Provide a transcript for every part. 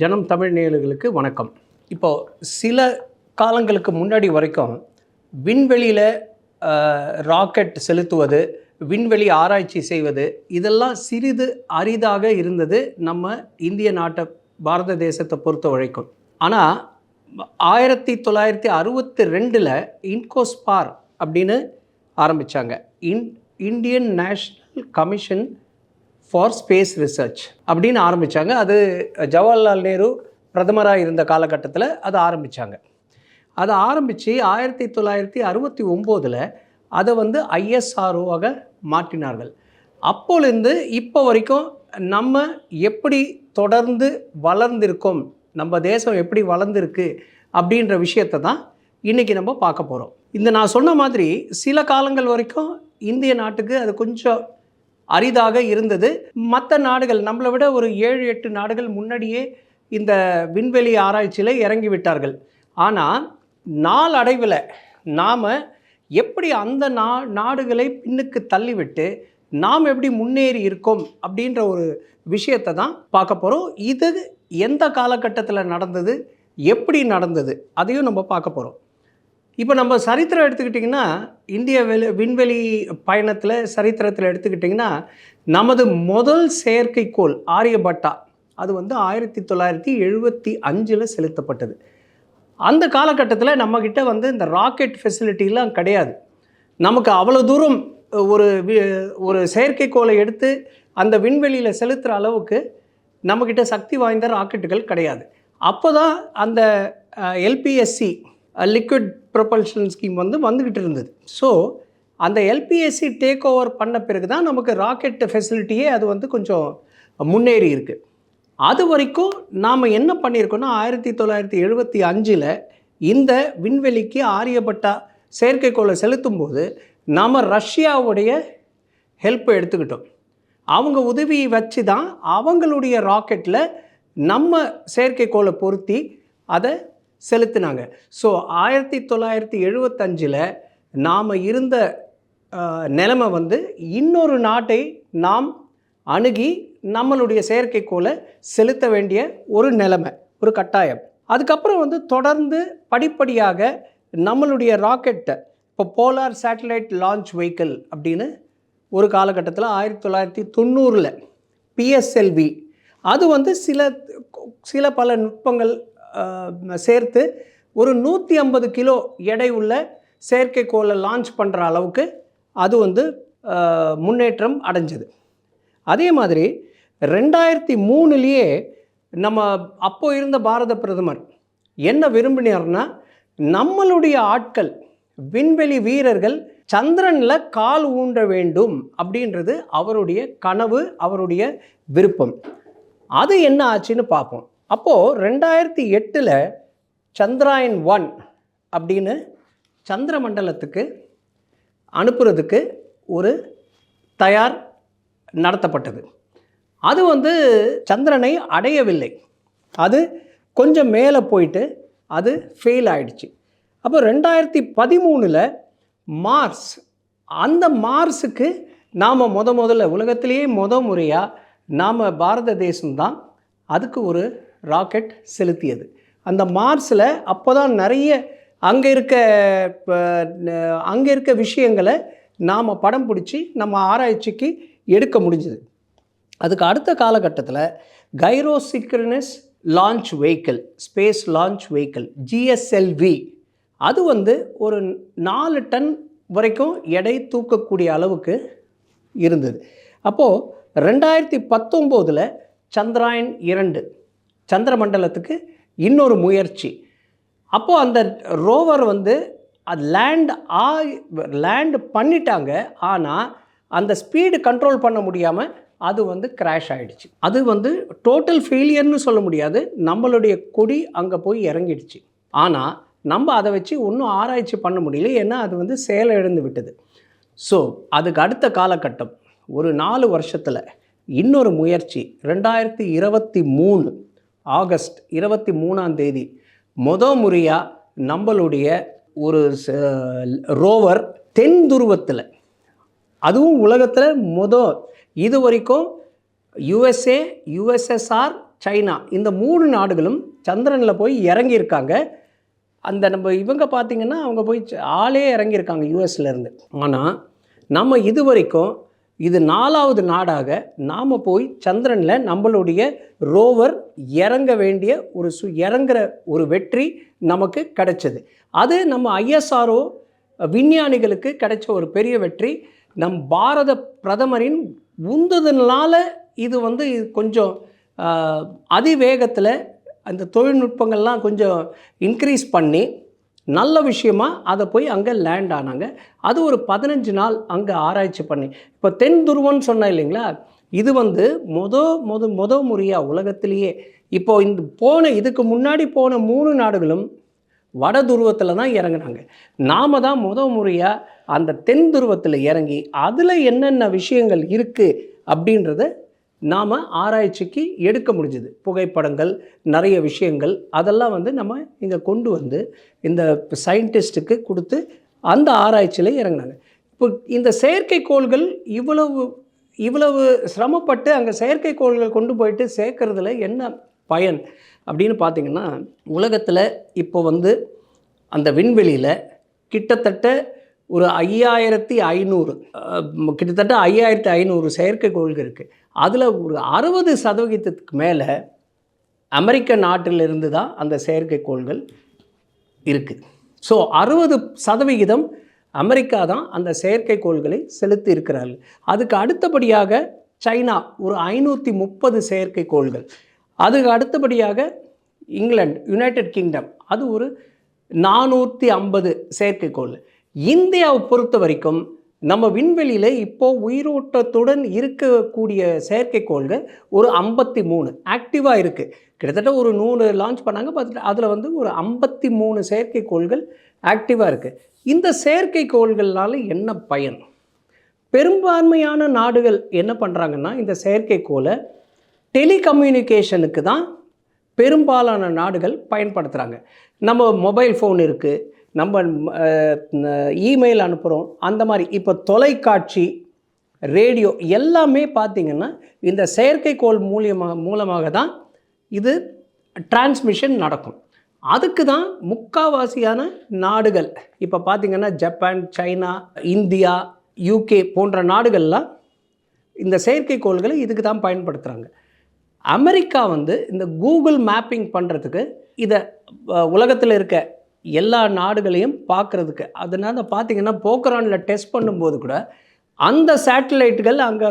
ஜனம் தமிழ் நேயர்களுக்கு வணக்கம். இப்போ சில காலங்களுக்கு முன்னாடி வரைக்கும் விண்வெளியில் ராக்கெட் செலுத்துவது விண்வெளி ஆராய்ச்சி செய்வது இதெல்லாம் சிறிது அரிதாக இருந்தது நம்ம இந்திய நாட்டை பாரத தேசத்தை பொறுத்த வரைக்கும். ஆனால் ஆயிரத்தி தொள்ளாயிரத்தி அறுபத்தி ரெண்டில் இன்கோஸ்பார் அப்படின்னு ஆரம்பித்தாங்க in Indian national commission for space research அப்படின்னு ஆரம்பித்தாங்க அது ஜவஹர்லால் நேரு பிரதமராக இருந்த காலகட்டத்தில் அது ஆரம்பித்தாங்க அதை ஆரம்பித்து ஆயிரத்தி தொள்ளாயிரத்தி அறுபத்தி ஒம்போதில் அதை வந்து ஐஎஸ்ஆர்ஓவாக மாற்றினார்கள். அப்போலேருந்து இப்போ வரைக்கும் நம்ம எப்படி தொடர்ந்து வளர்ந்திருக்கோம் நம்ம தேசம் எப்படி வளர்ந்துருக்கு அப்படின்ற விஷயத்தை தான் இன்றைக்கி நம்ம பார்க்க போகிறோம் இந்த நான் சொன்ன மாதிரி சில காலங்கள் வரைக்கும் இந்திய நாட்டுக்கு அது கொஞ்சம் அரிதாக இருந்தது. மற்ற நாடுகள் நம்மளை விட ஒரு ஏழு எட்டு நாடுகள் முன்னாடியே இந்த விண்வெளி ஆராய்ச்சியில் இறங்கி விட்டார்கள் ஆனால் நாளடைவில் நாம் எப்படி அந்த நா நாடுகளை பின்னுக்கு தள்ளிவிட்டு நாம் எப்படி முன்னேறி இருக்கோம் அப்படின்ற ஒரு விஷயத்தை தான் பார்க்க போகிறோம் இது எந்த காலகட்டத்தில் நடந்தது? எப்படி நடந்தது? அதையும் நம்ம பார்க்க போகிறோம் இப்போ நம்ம சரித்திரம் எடுத்துக்கிட்டிங்கன்னா இந்திய வெளி விண்வெளி பயணத்தில் சரித்திரத்தில் எடுத்துக்கிட்டிங்கன்னா நமது முதல் செயற்கைக்கோள் ஆரியபட்டா அது வந்து ஆயிரத்தி தொள்ளாயிரத்தி எழுபத்தி அஞ்சில் செலுத்தப்பட்டது. அந்த காலகட்டத்தில் நம்மக்கிட்ட வந்து இந்த ராக்கெட் ஃபெசிலிட்டிலாம் கிடையாது. நமக்கு அவ்வளோ தூரம் ஒரு வி- ஒரு செயற்கைக்கோளை எடுத்து அந்த விண்வெளியில் செலுத்துகிற அளவுக்கு நம்மக்கிட்ட சக்தி வாய்ந்த ராக்கெட்டுகள் கிடையாது. அப்போ தான் அந்த எல்பிஎஸ்சி லிக்விட் ப்ரொபல்ஷன் ஸ்கீம் வந்து வந்துக்கிட்டு இருந்தது. ஸோ அந்த எல்பிஎஸ்சி டேக் ஓவர் பண்ண பிறகு தான் நமக்கு ராக்கெட் ஃபெசிலிட்டியே அது வந்து கொஞ்சம் முன்னேறி இருக்குது அது வரைக்கும் நாம் என்ன பண்ணியிருக்கோன்னா ஆயிரத்தி தொள்ளாயிரத்தி எழுபத்தி அஞ்சில் இந்த விண்வெளிக்கு ஆரியப்பட்டா செயற்கைக்கோளை செலுத்தும் போது நாம் ரஷ்யாவுடைய ஹெல்ப்பை எடுத்துக்கிட்டோம். அவங்க உதவியை வச்சு தான் அவங்களுடைய ராக்கெட்டில் நம்ம செயற்கைக்கோளை பொருத்தி அதை செலுத்தினாங்க. ஸோ ஆயிரத்தி தொள்ளாயிரத்தி எழுபத்தஞ்சில் நாம் இருந்த நிலைமை வந்து இன்னொரு நாட்டை நாம் அணுகி நம்மளுடைய செயற்கைக்கோளை செலுத்த வேண்டிய ஒரு நிலைமை ஒரு கட்டாயம். அதுக்கப்புறம் வந்து தொடர்ந்து படிப்படியாக நம்மளுடைய ராக்கெட்டை இப்போ போலார் சேட்டலைட் லான்ச் வெஹிக்கிள் அப்படின்னு ஒரு காலகட்டத்தில் ஆயிரத்தி தொள்ளாயிரத்தி தொண்ணூறில் பிஎஸ்எல்வி அது வந்து சில சில பல நுட்பங்கள் சேர்த்து ஒரு நூற்றி ஐம்பது கிலோ எடை உள்ள செயற்கைக்கோளை லான்ச் பண்ணுற அளவுக்கு அது வந்து முன்னேற்றம் அடைஞ்சது. அதே மாதிரி ரெண்டாயிரத்தி மூணுலேயே நம்ம அப்போ இருந்த பாரத பிரதமர் என்ன விரும்பினார்னா நம்மளுடைய ஆட்கள் விண்வெளி வீரர்கள் சந்திரனில் கால் ஊன்ற வேண்டும் அப்படின்றது அவருடைய கனவு அவருடைய விருப்பம். அது என்ன ஆச்சுன்னு பார்ப்போம். அப்போது ரெண்டாயிரத்தி எட்டில் சந்திராயன் ஒன் அப்படின்னு சந்திர மண்டலத்துக்கு அனுப்புறதுக்கு ஒரு தயார் நடத்தப்பட்டது. அது வந்து சந்திரனை அடையவில்லை. அது கொஞ்சம் மேலே போயிட்டு அது ஃபெயில் ஆயிடுச்சு. அப்போ ரெண்டாயிரத்தி பதிமூணில் மார்ஸ் அந்த மார்ஸுக்கு நாம் முத முதல்ல உலகத்திலேயே முத முறையாக நாம் பாரத தேசம்தான் அதுக்கு ஒரு ராக்கெட் செலுத்தியது. அந்த மார்ஸில் அப்போ தான் நிறைய அங்கே இருக்க அங்கே இருக்க விஷயங்களை நாம் படம் பிடிச்சி நம்ம ஆராய்ச்சிக்கு எடுக்க முடிஞ்சுது. அதுக்கு அடுத்த காலகட்டத்தில் geosynchronous launch vehicle space launch vehicle GSLV அது வந்து ஒரு நாலு டன் வரைக்கும் எடை தூக்கக்கூடிய அளவுக்கு இருந்தது. அப்போது ரெண்டாயிரத்தி பத்தொம்போதில் சந்திராயன் இரண்டு சந்திரமண்டலத்துக்கு இன்னொரு முயற்சி. அப்போது அந்த ரோவர் வந்து அது லேண்ட் ஆ லேண்ட் பண்ணிட்டாங்க. ஆனால் அந்த ஸ்பீடு கண்ட்ரோல் பண்ண முடியாமல் அது வந்து கிராஷ் ஆகிடுச்சு அது வந்து டோட்டல் ஃபெயிலியர்னு சொல்ல முடியாது. நம்மளுடைய கொடி அங்கே போய் இறங்கிடுச்சு. ஆனால் நம்ம அதை வச்சு ஒன்றும் ஆராய்ச்சி பண்ண முடியல. ஏன்னா அது வந்து செயலிழந்து விட்டது. ஸோ அதுக்கு அடுத்த காலகட்டம். ஒரு நாலு வருஷத்தில் இன்னொரு முயற்சி. ரெண்டாயிரத்தி இருபத்தி மூணு. ஆகஸ்ட் இருபத்தி மூணாம் தேதி. முத முறையாக நம்மளுடைய ஒரு ரோவர் தென் துருவத்தில் அதுவும் உலகத்தில் முத இது வரைக்கும் யுஎஸ்ஏ யுஎஸ்எஸ்ஆர் சைனா இந்த மூணு நாடுகளும் சந்திரனில் போய் இறங்கியிருக்காங்க. அந்த நம்ம இவங்க பார்த்திங்கன்னா அவங்க போய் ஆளே இறங்கியிருக்காங்க யூஎஸ்லேருந்து ஆனால் நம்ம இது வரைக்கும் இது நாலாவது நாடாக நாம் போய் சந்திரனில் நம்மளுடைய ரோவர் இறங்க வேண்டிய ஒரு சு இறங்குற ஒரு வெற்றி நமக்கு கிடைச்சது. அது நம்ம ஐஎஸ்ஆர்ஓ விஞ்ஞானிகளுக்கு கிடைச்ச ஒரு பெரிய வெற்றி. நம் பாரத பிரதமரின் உந்துதனால இது வந்து கொஞ்சம் அதிவேகத்தில் அந்த தொழில்நுட்பங்கள்லாம் கொஞ்சம் இன்க்ரீஸ் பண்ணி நல்ல விஷயமா அதை போய் அங்கே லேண்ட் ஆனாங்க. அது ஒரு பதினஞ்சு நாள் அங்கே ஆராய்ச்சி பண்ணி. இப்போ தென் துருவம்னு சொன்னேன் இல்லைங்களா? இது வந்து முத முத மொத முறையாக உலகத்திலேயே. இப்போ இந்த போன இதுக்கு முன்னாடி போன மூணு நாடுகளும் வட துருவத்தில் தான் இறங்குனாங்க. நாம தான் முத முறையாக அந்த தென் துருவத்தில் இறங்கி அதில் என்னென்ன விஷயங்கள் இருக்குது அப்படின்றத நாம் ஆராய்ச்சிக்கு எடுக்க முடிஞ்சுது. புகைப்படங்கள் நிறைய விஷயங்கள் அதெல்லாம் வந்து நம்ம இங்கே கொண்டு வந்து இந்த சயின்டிஸ்ட்டுக்கு கொடுத்து அந்த ஆராய்ச்சியில் இறங்குனாங்க. இப்போ இந்த செயற்கைக்கோள்கள் இவ்வளவு இவ்வளவு சிரமப்பட்டு அங்கே செயற்கைக்கோள்கள் கொண்டு போயிட்டு சேர்க்கறதுல என்ன பயன் அப்படின்னு பார்த்திங்கன்னா உலகத்தில் இப்போ வந்து அந்த விண்வெளியில் கிட்டத்தட்ட ஒரு ஐயாயிரத்தி ஐநூறு கிட்டத்தட்ட ஐயாயிரத்தி ஐநூறு செயற்கைக்கோள்கள் இருக்குது அதில் ஒரு அறுபது சதவிகிதத்துக்கு மேலே அமெரிக்க நாட்டிலிருந்து தான் அந்த செயற்கைக்கோள்கள் இருக்குது ஸோ அறுபது சதவிகிதம் அமெரிக்கா தான் அந்த செயற்கைக்கோள்களை செலுத்தி இருக்கிறார்கள். அதுக்கு அடுத்தபடியாக சைனா ஒரு ஐநூற்றி முப்பது செயற்கைக்கோள்கள். அதுக்கு அடுத்தபடியாக இங்கிலாந்து யுனைடெட் கிங்டம் அது ஒரு நானூற்றி ஐம்பது செயற்கைக்கோள். இந்தியாவை பொறுத்த வரைக்கும் நம்ம விண்வெளியில் இப்போது உயிரோட்டத்துடன் இருக்கக்கூடிய செயற்கைக்கோள்கள் ஒரு ஐம்பத்தி மூணு ஆக்டிவாக இருக்குது கிட்டத்தட்ட ஒரு நூறு லான்ச் பண்ணாங்க. பார்த்துட்டு அதில் வந்து ஒரு ஐம்பத்தி மூணு செயற்கைக்கோள்கள் ஆக்டிவாக இருக்குது இந்த செயற்கைக்கோள்கள்னால என்ன பயன்? பெரும்பான்மையான நாடுகள் என்ன பண்ணுறாங்கன்னா இந்த செயற்கைக்கோளை டெலிகம்யூனிகேஷனுக்கு தான் பெரும்பாலான நாடுகள் பயன்படுத்துகிறாங்க நம்ம மொபைல் ஃபோன் இருக்குது நம்ம இமெயில் அனுப்புகிறோம் அந்த மாதிரி இப்போ தொலைக்காட்சி ரேடியோ எல்லாமே பார்த்திங்கன்னா இந்த செயற்கைக்கோள் மூலியமாக மூலமாக தான் இது டிரான்ஸ்மிஷன் நடக்கும். அதுக்கு தான் முக்காவாசியான நாடுகள் இப்போ பார்த்திங்கன்னா ஜப்பான் சைனா இந்தியா யூகே போன்ற நாடுகள்லாம் இந்த செயற்கைக்கோள்களை இதுக்கு தான் பயன்படுத்துகிறாங்க அமெரிக்கா வந்து இந்த கூகுள் மேப்பிங் பண்ணுறதுக்கு இதை உலகத்தில் இருக்க எல்லா நாடுகளையும் பார்க்குறதுக்கு. அதனால் பார்த்தீங்கன்னா போக்கரானில் டெஸ்ட் பண்ணும்போது கூட அந்த சேட்டலைட்டுகள் அங்கே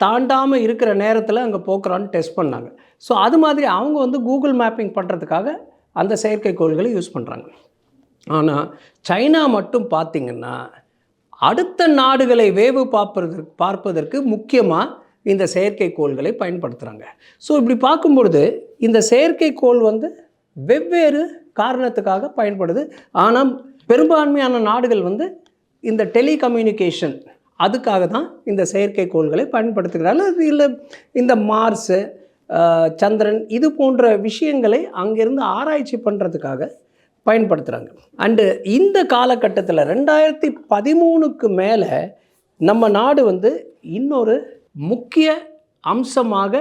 தாண்டாமல் இருக்கிற நேரத்தில் அங்கே போக்கரான் டெஸ்ட் பண்ணாங்க. ஸோ அது மாதிரி அவங்க வந்து கூகுள் மேப்பிங் பண்ணுறதுக்காக அந்த செயற்கைக்கோள்களை யூஸ் பண்ணுறாங்க ஆனால் சைனா மட்டும் பார்த்திங்கன்னா அடுத்த நாடுகளை வேவு பார்ப்பதற்கு பார்ப்பதற்கு முக்கியமாக இந்த செயற்கைக்கோள்களை பயன்படுத்துகிறாங்க ஸோ இப்படி பார்க்கும்பொழுது இந்த செயற்கைக்கோள் வந்து வெவ்வேறு காரணத்துக்காக பயன்படுது. ஆனால் பெரும்பான்மையான நாடுகள் வந்து இந்த டெலிகம்யூனிகேஷன் அதுக்காக தான் இந்த செயற்கைக்கோள்களை பயன்படுத்துகிறார்கள். அது இல்லை இந்த மார்ஸு சந்திரன் இது போன்ற விஷயங்களை அங்கேருந்து ஆராய்ச்சி பண்ணுறதுக்காக பயன்படுத்துகிறாங்க அண்டு இந்த காலகட்டத்தில் ரெண்டாயிரத்தி பதிமூணுக்கு மேலே நம்ம நாடு வந்து இன்னொரு முக்கிய அம்சமாக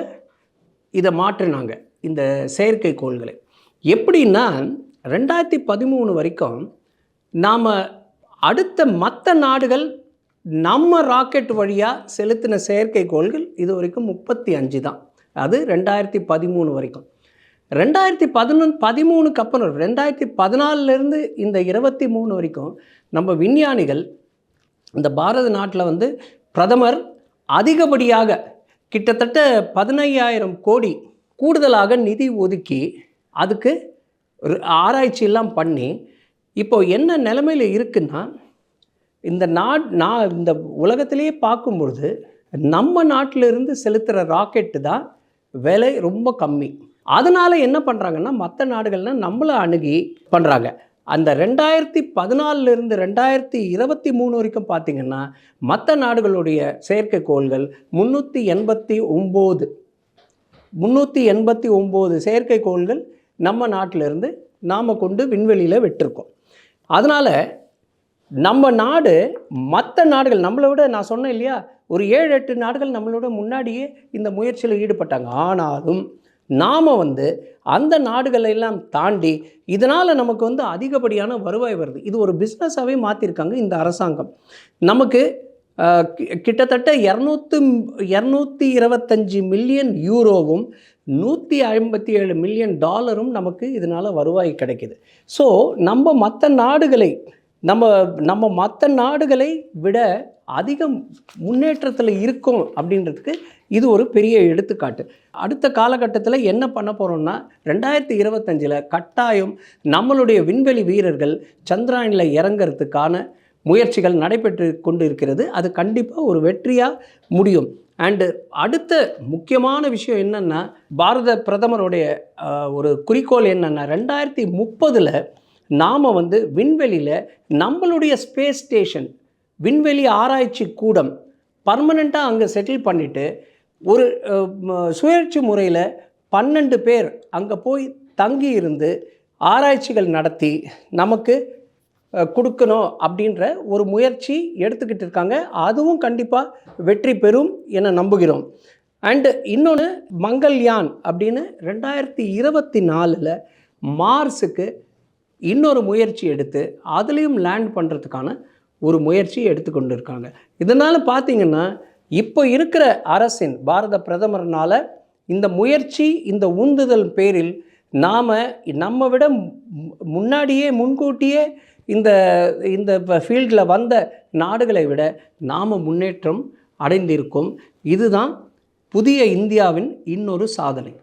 இதை மாற்றினாங்க இந்த செயற்கைக்கோள்களை. எப்படின்னா ரெண்டாயிரத்தி பதிமூணு வரைக்கும் நாம் அடுத்த மற்ற நாடுகள் நம்ம ராக்கெட் வழியாக செலுத்தின செயற்கைக்கோள்கள் இது வரைக்கும் முப்பத்தி அஞ்சு தான். அது ரெண்டாயிரத்தி பதிமூணு வரைக்கும். ரெண்டாயிரத்தி பதினொன்று பதிமூணுக்கு அப்புறம் ரெண்டாயிரத்தி பதினாலிருந்து இந்த இருபத்தி மூணு வரைக்கும் நம்ம விஞ்ஞானிகள் இந்த பாரத நாட்டில் வந்து பிரதமர் அதிகப்படியாக கிட்டத்தட்ட பதினையாயிரம் கோடி கூடுதலாக நிதி ஒதுக்கி அதுக்கு ஆராய்ச்சியெல்லாம் பண்ணி இப்போ என்ன நிலமையில் இருக்குன்னா இந்த நாட் நான் இந்த உலகத்திலேயே பார்க்கும் பொழுது நம்ம நாட்டிலிருந்து செலுத்துகிற ராக்கெட்டு தான் விலை ரொம்ப கம்மி. அதனால் என்ன பண்ணுறாங்கன்னா மற்ற நாடுகள்னால் நம்மளை அணுகி பண்ணுறாங்க அந்த ரெண்டாயிரத்தி பதினாலிருந்து ரெண்டாயிரத்தி இருபத்தி மூணு வரைக்கும் பார்த்தீங்கன்னா மற்ற நாடுகளுடைய செயற்கைக்கோள்கள் முந்நூற்றி எண்பத்தி ஒம்பது. முந்நூற்றி எண்பத்தி ஒம்பது செயற்கைக்கோள்கள் நம்ம நாட்டிலிருந்து நாம் கொண்டு விண்வெளியில் விட்டுருக்கோம். அதனால் நம்ம நாடு மற்ற நாடுகள் நம்மளை விட நான் சொன்னேன் இல்லையா ஒரு ஏழு எட்டு நாடுகள் நம்மளோட முன்னாடியே இந்த முயற்சியில் ஈடுபட்டாங்க. ஆனாலும் நாம் வந்து அந்த நாடுகளை எல்லாம் தாண்டி இதனால் நமக்கு வந்து அதிகப்படியான வருவாய் வருது. இது ஒரு பிஸ்னஸாகவே மாற்றிருக்காங்க இந்த அரசாங்கம். நமக்கு கிட்டத்தட்ட இரநூத்து இரநூத்தி இருபத்தஞ்சி மில்லியன் யூரோவும் நூற்றி ஐம்பத்தி ஏழு மில்லியன் டாலரும் நமக்கு இதனால் வருவாய் கிடைக்கிது. ஸோ நம்ம மற்ற நாடுகளை நம்ம நம்ம மற்ற நாடுகளை விட அதிகம் முன்னேற்றத்தில் இருக்கும் அப்படின்றதுக்கு இது ஒரு பெரிய எடுத்துக்காட்டு. அடுத்த காலகட்டத்தில் என்ன பண்ண போகிறோம்னா ரெண்டாயிரத்தி இருபத்தஞ்சில் கட்டாயம் நம்மளுடைய விண்வெளி வீரர்கள் சந்திராயனில் இறங்கிறதுக்கான முயற்சிகள் நடைபெற்று கொண்டு இருக்கிறது அது கண்டிப்பாக ஒரு வெற்றியாக முடியும். அண்டு அடுத்த முக்கியமான விஷயம் என்னென்னா பாரத பிரதமருடைய ஒரு குறிக்கோள் என்னென்னா ரெண்டாயிரத்தி முப்பதில் நாம் வந்து விண்வெளியில் நம்மளுடைய ஸ்பேஸ் ஸ்டேஷன் விண்வெளி ஆராய்ச்சி கூடம் பர்மனெண்ட்டாக அங்கே செட்டில் பண்ணிவிட்டு ஒரு அஹ், சுழற்சி முறையில் பன்னெண்டு பேர் அங்கே போய் தங்கி இருந்து ஆராய்ச்சிகள் நடத்தி நமக்கு கொடுக்கணும் அப்படின்ற ஒரு முயற்சி எடுத்துக்கிட்டு இருக்காங்க. அதுவும் கண்டிப்பாக வெற்றி பெறும் என நம்புகிறோம். அண்டு இன்னொன்று மங்கள்யான் அப்படின்னு ரெண்டாயிரத்தி இருபத்தி நாலில் மார்ஸுக்கு இன்னொரு முயற்சி எடுத்து அதுலேயும் லேண்ட் பண்ணுறதுக்கான ஒரு முயற்சி எடுத்துக்கொண்டு இருக்காங்க இதனால் பார்த்தீங்கன்னா இப்போ இருக்கிற அரசின் பாரத பிரதமர்னால் இந்த முயற்சி இந்த உந்துதல் பேரில் நாம் நம்ம விட முன்னாடியே முன்கூட்டியே இந்த இந்த ஃபீல்டில் வந்த நாடுகளை விட நாம் முன்னேற்றம் அடைந்திருக்கும். இதுதான் புதிய இந்தியாவின் இன்னொரு சாதனை.